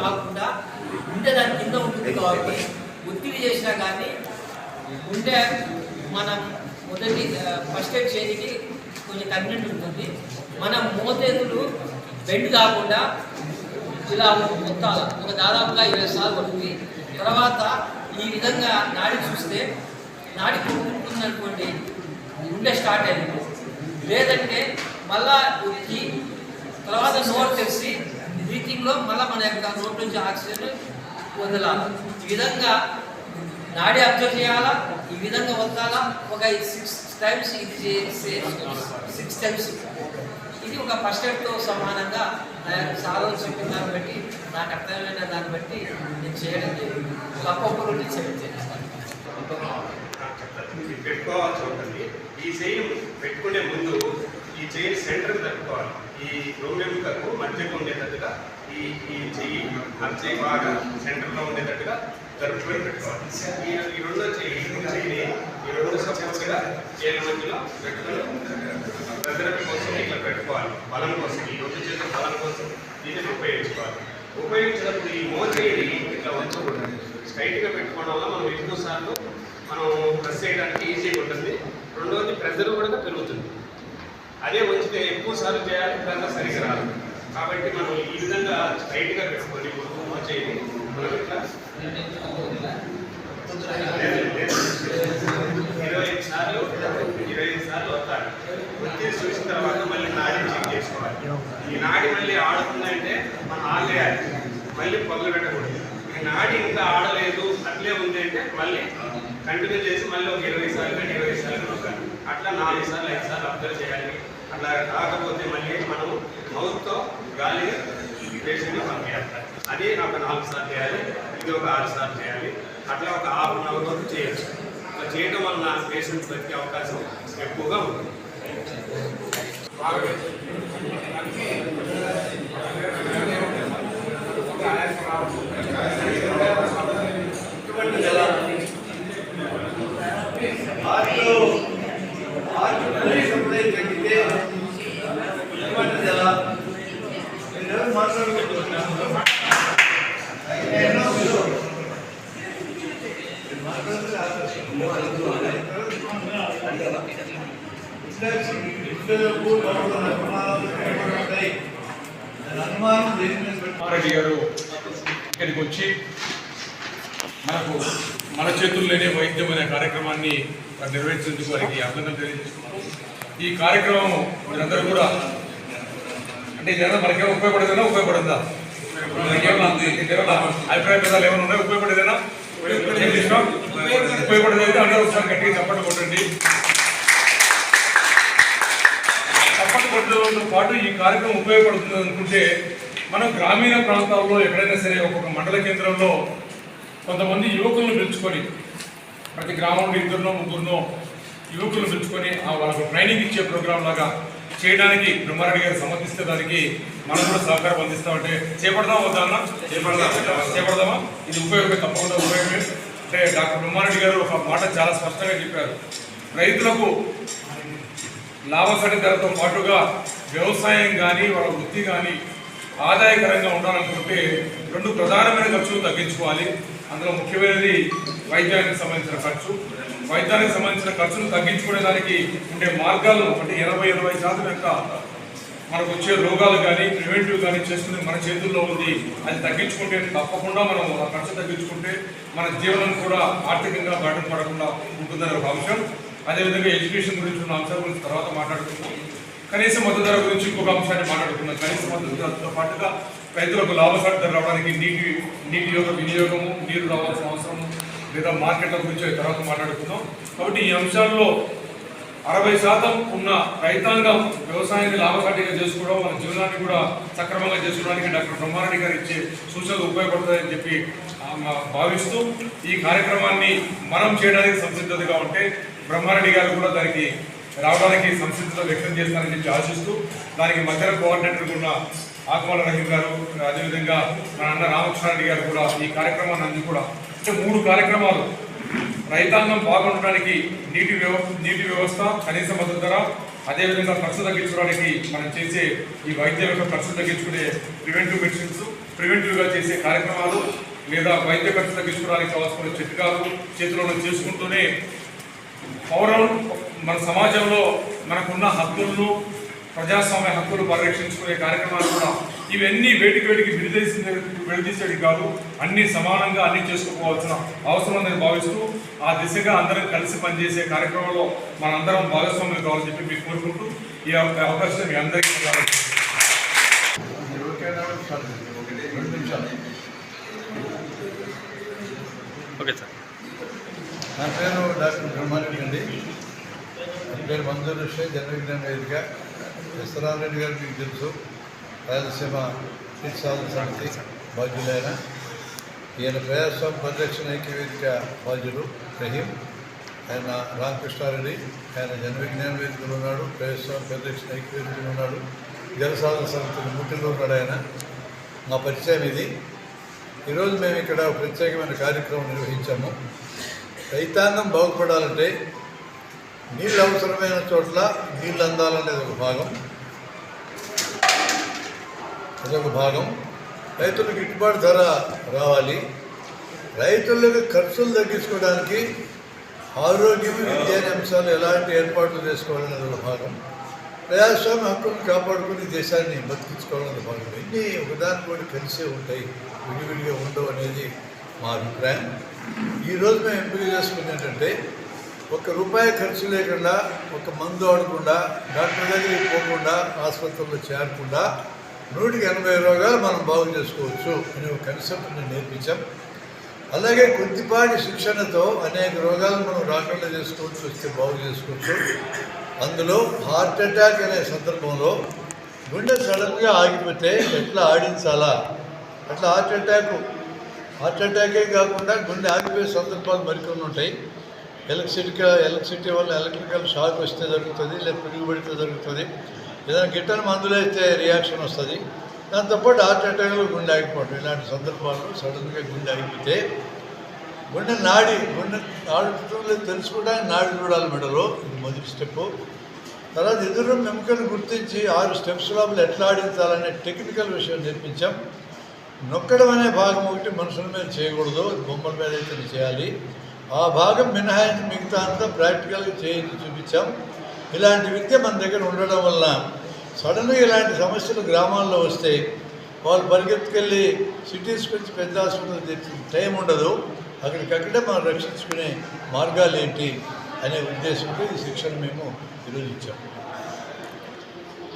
కాకుండా గుండె దాని కింద ఉంటుంది కాబట్టి ఒత్తిడి చేసినా కానీ గుండె మనం మొదటి ఫస్ట్ ఎయిడ్ చేతికి కొంచెం కన్వీనెంట్ ఉంటుంది. మన మోతేదులు బెండ్ కాకుండా ఇలా మొత్తాల ఒక దాదాపుగా ఇరవై సార్లు పడుతుంది. తర్వాత ఈ విధంగా నాడి చూస్తే నాడి కొట్టుకుంటుందనుకోండి గుండె స్టార్ట్ అయింది. లేదంటే మళ్ళా ఉక్కి తర్వాత నోరు తెరిచి బ్రీతింగ్లో మళ్ళీ మన యొక్క నోట్ నుంచి ఆక్సిజన్ వదలాలి ఈ విధంగా నాడి అబ్జర్వ్ చేయాలా? ఈ విధంగా వదలాలా ఒక సిక్స్ టైమ్స్ ఇది చేసే సిక్స్ టైమ్స్. ఇది ఒక ఫస్ట్ ఎయిడ్తో సమానంగా నా యొక్క సాధన చెప్పిన దాన్ని బట్టి నాకు అర్థమైన దాన్ని బట్టి నేను చేయడం జరిగింది. ఒక్కొక్కరు చేయడం చేస్తాను పెట్టుకోవాల్సి ఉంటుంది. ఈ చైన్ పెట్టుకునే ముందు ఈ చైన్ సెంటర్ తట్టుకోవాలి. ఈ రోమెముకకు మధ్యకు ఉండేటట్టుగా ఈ ఈ చెయ్యి ఆ చెయ్యి బాగా సెంటర్లో ఉండేటట్టుగా జరుపుకొని పెట్టుకోవాలి. ఈ రెండో చెయ్యి చెయ్యిని ఈ రెండు సపోర్ట్గా ఏళ్ళ మధ్యలో పెట్టుకొని భద్రత కోసం ఇట్లా పెట్టుకోవాలి. బలం కోసం ఈ రెండు చేతుల బలం కోసం దీనిని ఉపయోగించుకోవాలి. ఉపయోగించినప్పుడు ఈ మోచేయిని ఇట్లా ఉంచకూడదు. స్ట్రైట్గా పెట్టుకోవడం వల్ల మనం ఎక్కువ సార్లు మనం ప్రెస్ చేయడానికి ఈజీగా ఉంటుంది. రెండవది ప్రెజర్ కూడా పెరుగుతుంది. అదే వచ్చితే ఎక్కువ సార్లు చేయాలి దాంట్లో సరిగ్గా రాదు. కాబట్టి మనం ఈ విధంగా స్ట్రైట్గా పెట్టుకొని మోచేయిని మనం ఇట్లా ఇరవై ఐదు సార్లు ఇరవై ఐదు సార్లు వస్తారు వచ్చి చూసిన తర్వాత మళ్ళీ నాడి చెక్ చేసుకోవాలి. ఈ నాడి మళ్ళీ ఆడుతుందంటే మనం ఆడలేయాలి మళ్ళీ పొగలు పెట్టకూడదు. ఈ నాడి ఇంకా ఆడలేదు అట్లే ఉంది అంటే మళ్ళీ కంటిన్యూ చేసి మళ్ళీ ఒక ఇరవై సార్లు కానీ ఇరవై సార్లు నొక్కాలి. అట్లా నాలుగు సార్లు ఐదు సార్లు అబ్జర్వ్ చేయాలి. అట్లా కాకపోతే మళ్ళీ మనం మౌత్తో గాలి పేషెంట్ని పంపించాలి. అది ఒక నాలుగు సార్లు చేయాలి ఇది ఒక ఆరు సార్లు చేయాలి. అట్లా ఒక హాఫ్ అన్ అవర్ వరకు చేయొచ్చు. అట్లా చేయడం వల్ల పేషెంట్స్ బతికే అవకాశం ఎక్కువగా ఉంటుంది. రెడ్డి గారు ఇక్కడికి వచ్చి మనకు మన చేతుల్లోనే వైద్యం అనే కార్యక్రమాన్ని నిర్వహించేందుకు వారికి అభినందనలు తెలియజేస్తున్నారు ఈ కార్యక్రమం మీరందరూ కూడా అంటే ఇదేమన్నా మనకేమో ఉపయోగపడేదైనా? ఉపయోగపడిందా? మనకేమన్నా అభిప్రాయ భేదాలు ఏమైనా ఉన్నాయా? ఉపయోగపడేదేనా? ఏం చేసినాం? ఉపయోగపడేదైతే అందరూ ఒకసారి గట్టిగా చప్పట్లు కొట్టండి. చప్పట్లు కొట్టడంతో పాటు ఈ కార్యక్రమం ఉపయోగపడుతుంది అనుకుంటే మనం గ్రామీణ ప్రాంతాల్లో ఎక్కడైనా సరే ఒక్కొక్క మండల కేంద్రంలో కొంతమంది యువకులను పిలుచుకొని ప్రతి గ్రామంలో ఇద్దరునో ముగ్గురునో యువకులను పిలుచుకొని వాళ్ళకు ట్రైనింగ్ ఇచ్చే ప్రోగ్రాం లాగా చేయడానికి బ్రహ్మారెడ్డి గారు సమర్థిస్తే దానికి మనం కూడా సహకారం అందిస్తామంటే చేపడదాం వద్దా అన్న? చేపడదాం చేపడదామా? ఇది ఉపయోగమే తప్పకుండా ఉపయోగమే. అంటే డాక్టర్ బ్రహ్మారెడ్డి గారు ఒక మాట చాలా స్పష్టంగా చెప్పారు. రైతులకు లాభసాటి ధరతో పాటుగా వ్యవసాయం కానీ వాళ్ళ వృత్తి కానీ ఆదాయకరంగా ఉండాలనుకుంటే రెండు ప్రధానమైన ఖర్చులు తగ్గించుకోవాలి. అందులో ముఖ్యమైనది వైద్యానికి సంబంధించిన ఖర్చు. వైద్యానికి సంబంధించిన ఖర్చును తగ్గించుకునేదానికి ఉండే మార్గాలు అంటే ఎనభై ఎనభై శాతం యొక్క మనకు వచ్చే రోగాలు కానీ ప్రివెంటివ్ కానీ చేసుకునే మన చేతుల్లో ఉంది అది తగ్గించుకుంటే తప్పకుండా మనం ఆ ఖర్చు తగ్గించుకుంటే మన జీవనం కూడా ఆర్థికంగా బాటం పడకుండా ఉంటుందనే ఒక అంశం. అదేవిధంగా ఎడ్యుకేషన్ గురించి ఉన్న అంశాల గురించి తర్వాత మాట్లాడుకుంటాం కనీస మద్దతు ధర గురించి ఇంకొక అంశాన్ని మాట్లాడుకున్నాం కనీస మద్దతు ధరతో పాటుగా రైతులకు లాభసాటి ధర రావడానికి నీటి నీటి యొక్క వినియోగము నీరు రావాల్సిన అవసరము లేదా మార్కెట్ల గురించి తర్వాత మాట్లాడుకుందాం. కాబట్టి ఈ అంశాల్లో అరవై శాతం ఉన్న రైతాంగం వ్యవసాయాన్ని లాభసాటిగా చేసుకోవడం మన జీవనాన్ని కూడా సక్రమంగా చేసుకోవడానికి డాక్టర్ బ్రహ్మారెడ్డి గారు ఇచ్చే సూచనలు ఉపయోగపడతాయని చెప్పి భావిస్తూ ఈ కార్యక్రమాన్ని మనం చేయడానికి సంసిద్ధతగా ఉంటే బ్రహ్మారెడ్డి గారు కూడా దానికి రావడానికి సంసిద్ధత వ్యక్తం చేస్తారని చెప్పి ఆశిస్తూ దానికి మధ్యన కోఆర్డినేటర్ ఉన్న ఆకుమాల రహీం గారు అదేవిధంగా మన అన్న రామకృష్ణారెడ్డి గారు కూడా ఈ కార్యక్రమాన్ని అన్ని కూడా అంటే మూడు కార్యక్రమాలు. రైతాంగం బాగుండడానికి నీటి వ్యవస్థ నీటి వ్యవస్థ కనీస మద్దతు ధర అదేవిధంగా ఖర్చు తగ్గించుకోవడానికి మనం చేసే ఈ వైద్యం యొక్క ఖర్చు తగ్గించుకునే ప్రివెంటివ్ మెడిసిన్స్ ప్రివెంటివ్గా చేసే కార్యక్రమాలు లేదా వైద్య ఖర్చు తగ్గించుకోవడానికి కావాల్సిన చిట్కాలు చేతిలో చేసుకుంటూనే పౌరులు మన సమాజంలో మనకున్న హక్కులను ప్రజాస్వామ్య హక్కులు పరిరక్షించుకునే కార్యక్రమాలు కూడా ఇవన్నీ వేటికి వేటికి విడదీసి విడదీసేది కాదు అన్ని సమానంగా అన్ని చేసుకోవాల్సిన అవసరం ఉందని భావిస్తూ ఆ దిశగా అందరం కలిసి పనిచేసే కార్యక్రమంలో మనందరం భాగస్వామ్యం కావాలని చెప్పి మీకు కోరుకుంటూ ఈ అవ- అవకాశం మీ అందరికీ ఓకే సార్. నా పేరు డాక్టర్ బ్రహ్మారెడ్డి అండి. నా పేరు మంజూర్ షేక్ జన్మవిజ్ఞాన వేదిక. విశ్వరామ్ రెడ్డి గారు మీకు తెలుసు. రాయలసీమ తీర్థాల సమితి బాధ్యులైన. ఈయన ప్రజాస్వామ్య పరిరక్షణ ఐక్యవేదిక బాధ్యులు రహీం. ఆయన రామకృష్ణారెడ్డి ఆయన జన్మవిజ్ఞాన వేదికలో ఉన్నాడు ప్రజాస్వామ్య పరిరక్షణ ఐక్యవేదికలో ఉన్నాడు. జలసాధన సమితిని ముట్టిలో ఉన్నాడు ఆయన. మా పరిచయం ఇది. ఈరోజు మేము ఇక్కడ ప్రత్యేకమైన కార్యక్రమం నిర్వహించాము. రైతాంగం బాగుపడాలంటే నీళ్ళు అవసరమైన చోట్ల నీళ్ళు అందాలనేది ఒక భాగం. అదొక భాగం. రైతులకు గిట్టుబాటు ధర రావాలి. రైతులకు ఖర్చులు తగ్గించుకోవడానికి ఆరోగ్యం విద్య అనే అంశాలు ఎలాంటి ఏర్పాట్లు చేసుకోవాలనేది ఒక భాగం. ప్రజాస్వామ్య హక్కును కాపాడుకుని దేశాన్ని బతికించుకోవాలనేది భాగం. ఇన్ని ఒకదాని కూడా కలిసే ఉంటాయి విడివిడిగా ఉండవు అనేది మా అభిప్రాయం. ఈరోజు మేము ఎంపిక చేసుకుంది ఏంటంటే ఒక్క రూపాయి ఖర్చు లేకుండా ఒక మందు ఆడకుండా డాక్టర్ దగ్గరికి పోకుండా ఆసుపత్రుల్లో చేరకుండా నూటికి ఎనభై రోగాలు మనం బాగు చేసుకోవచ్చు అనే ఒక కన్సెప్ట్ని నేర్పించాం. అలాగే కొద్దిపాటి శిక్షణతో అనేక రోగాలు మనం రాకుండా చేసుకోవచ్చు వస్తే బాగు చేసుకోవచ్చు. అందులో హార్ట్ అటాక్ అనే సందర్భంలో గుండె సడన్గా ఆగిపోతే ఎట్లా ఆడించాలా? అట్లా హార్ట్ అటాక్ హార్ట్ అటాకే కాకుండా గుండె ఆగిపోయే సందర్భాలు మరికొన్ని ఉంటాయి. ఎలక్ట్రిసిటీ ఎలక్ట్రిసిటీ వల్ల ఎలక్ట్రికల్ షాక్ వస్తే జరుగుతుంది లేదా పిడుగుబడితే జరుగుతుంది. ఏదైనా గిట్టని మందులు అయితే రియాక్షన్ వస్తుంది. దాంతోపాటు హార్ట్ అటాక్లో గుండె ఆగిపోవడం ఇలాంటి సందర్భాల్లో సడన్గా గుండె ఆగిపోతే గుండె నాడి గుండె ఆడుతుందో తెలుసుకోవడానికి నాడి చూడాలి మెడలో. ఇది మొదటి స్టెప్ తర్వాత ఎదురు ఎముకను గుర్తించి ఆరు స్టెప్స్ లోపల ఎట్లా ఆడించాలనే టెక్నికల్ విషయం నేర్పించాం. నొక్కడం అనే భాగం ఒకటి మనుషుల మీద చేయకూడదు. బొమ్మల మీద అయితే చేయాలి. ఆ భాగం మినహాయించి మిగతా అంతా ప్రాక్టికల్గా చేయించి చూపించాం. ఇలాంటి విద్య మన దగ్గర ఉండడం వల్ల సడన్గా ఇలాంటి సమస్యలు గ్రామాల్లో వస్తే వాళ్ళు పరిగెత్తుకెళ్ళి సిటీస్ గురించి పెద్ద హాస్పిటల్ తెచ్చి టైం ఉండదు. అక్కడికక్కడే మనం రక్షించుకునే మార్గాలు ఏంటి అనే ఉద్దేశంతో ఈ శిక్షణ మేము ఈరోజు ఇచ్చాము